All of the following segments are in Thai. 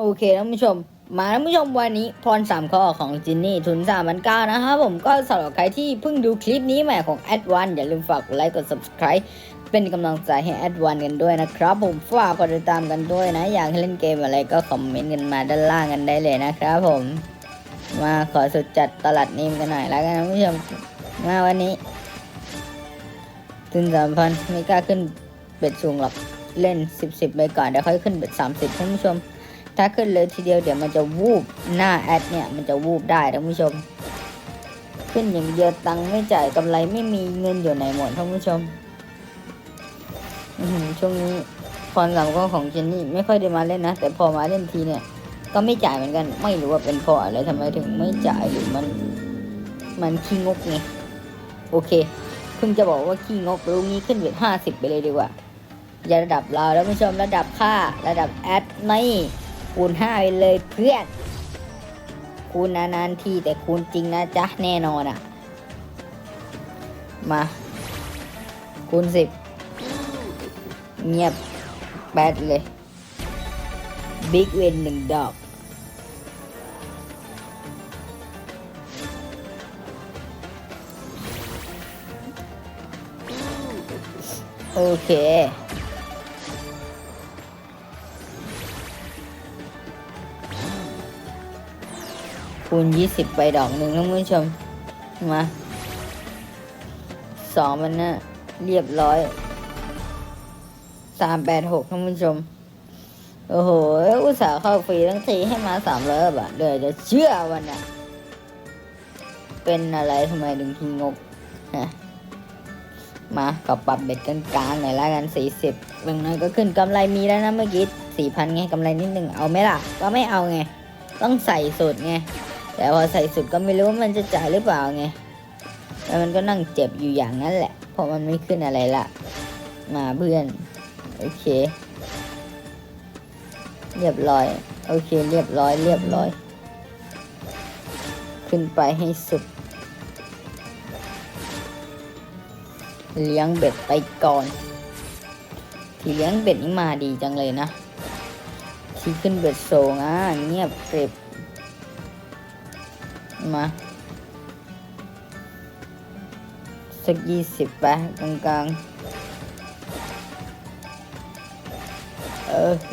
โอเคท่านผู้ชม มาท่านผู้ชมวันนี้พรสามข้อของจินนี่ทุนสามพันเก้านะครับผมก็สำหรับใครที่เพิ่งดูคลิปนี้ใหม่ของแอดวันอย่าลืมฝากไลค์กด subscribe เป็นกำลังใจให้แอดวันกันด้วยนะครับ ผมฝากกดติดตามกันด้วยนะ อยากให้เล่นเกมอะไรก็คอมเมนต์กันมาด้านล่างกันได้เลยนะครับผม มาขอสุดจัดตลาดนิมกันหน่อยแล้วกันท่านผู้ชมมาวันนี้ ทุนสามพันไม่กล้าขึ้นเบ็ดสูงหรอกเล่นสิบสิบไปก่อนเดี๋ยวค่อยขึ้นเบ็ดสามสิบท่านผู้ชม ถ้าขึ้นเลยทีเดียวเดี๋ยวมันจะวูบหน้าแอดเนี่ยมันจะวูบได้ท่านผู้ชม ขึ้นอย่างเดียวตังค์ไม่จ่ายกำไรไม่มีเงินอยู่ไหนหมดท่านผู้ชมช่วงนี้พรสามข้อของเจนนี่ไม่ค่อยได้มาเล่นนะ แต่พอมาเล่นทีเนี่ย ก็ไม่จ่ายเหมือนกัน ไม่รู้ว่าเป็นเพราะอะไรทำไมถึงไม่จ่ายหรือมัน มันขี้งกไงโอเค เพิ่งจะบอกว่าขี้งกรู้งี้ขึ้นเวทห้าสิบไปเลยดีกว่าอย่าระดับเราแล้วผู้ชมระดับค่าระดับแอดไม่คูณห้าไปเลยเพื่อนคูณนานๆทีแต่คูณจริงนะจ๊ะแน่นอนอะ่ะ มา คูณสิบเงียบแปดเลย บิ๊กเวนหนึ่งดอก โอเคคูณยี่สิบไปดอกหนึ่งท่านผู้ชม มาสองมันน่ะเรียบร้อยสามแปดหกท่านผู้ชม โอ้โห อุตส่าห์เข้าฟรีทั้งทีให้มาสามร้อยบาทเดี๋ยวจะเชื่อวันน่ะ เป็นอะไรทำไมถึงทีงกฮะ มาก็ปรับเบ็ดกลางหน่อยละกันสี่สิบางน้อยก็ขึ้นกำไรมีแล้วนะเมื่อกี้สี่พันไงกำไรนิดหนึ่งเอาไหมล่ะ ก็ไม่เอาไง ต้องใส่สุดไง แต่พอใส่สุดก็ไม่รู้ว่ามันจะจ่ายหรือเปล่าไงแล้วมันก็นั่งเจ็บอยู่อย่างนั้นแหละ เพราะมันไม่ขึ้นอะไรละมาเพื่อน โอเค เรียบร้อย โอเค เรียบร้อย เรียบร้อย ขึ้นไปให้สุด เลี้ยงเบ็ดไปก่อน ที่เลี้ยงเบ็ดนี่มาดีจังเลยนะ ที่ขึ้นเบ็ดโซงอะเงียบเกร็บมาสักยี่สิบไปกลางกลางโอเค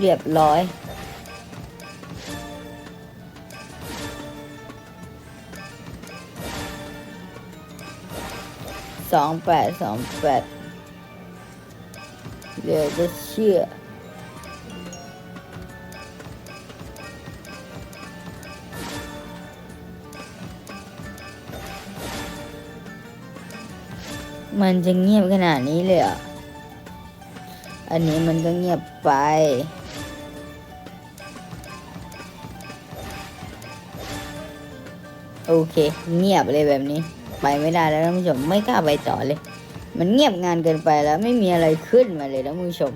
เรียบร้อย สองแปดสองแปดเดี๋ยวจะเชื่อมันจะเงียบขนาดนี้เลยเหรอะ อันนี้มันก็เงียบไป โอเค เงียบเลยแบบนี้ ไปไม่ได้แล้วท่านผู้ชมไม่กล้าไปต่อเลย มันเงียบงานเกินไปแล้วไม่มีอะไรขึ้นมาเลยท่านผู้ชม